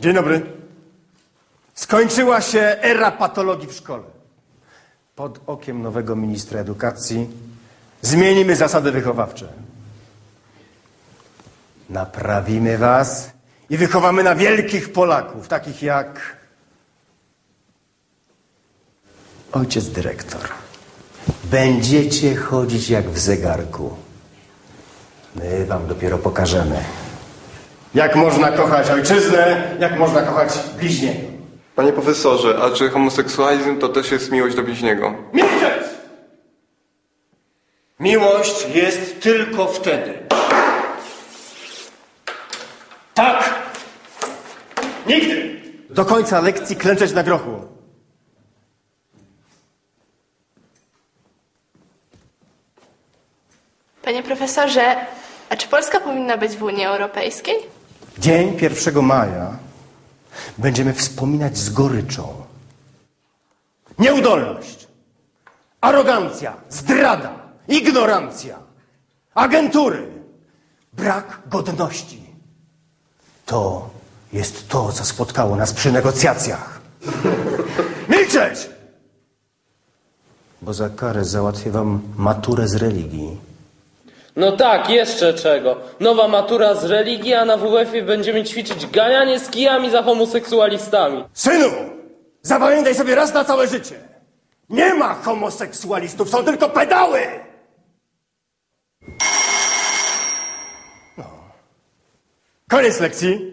Dzień dobry. Skończyła się era patologii w szkole. Pod okiem nowego ministra edukacji zmienimy zasady wychowawcze. Naprawimy was i wychowamy na wielkich Polaków, takich jak ojciec dyrektor. Będziecie chodzić jak w zegarku. My wam dopiero pokażemy. Jak można kochać ojczyznę, jak można kochać bliźniego. Panie profesorze, a czy homoseksualizm to też jest miłość do bliźniego? Milczeć! Miłość jest tylko wtedy. Tak! Nigdy! Do końca lekcji klęczeć na grochu. Panie profesorze, a czy Polska powinna być w Unii Europejskiej? Dzień 1 maja będziemy wspominać z goryczą. Nieudolność, arogancja, zdrada, ignorancja, agentury, brak godności. To jest to, co spotkało nas przy negocjacjach. Milczeć! Bo za karę załatwię wam maturę z religii. No tak, jeszcze czego. Nowa matura z religii, a na WF-ie będziemy ćwiczyć ganianie z kijami za homoseksualistami. Synu, zapamiętaj sobie raz na całe życie. Nie ma homoseksualistów, są tylko pedały! No. Koniec lekcji.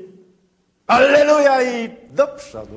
Alleluja i do przodu.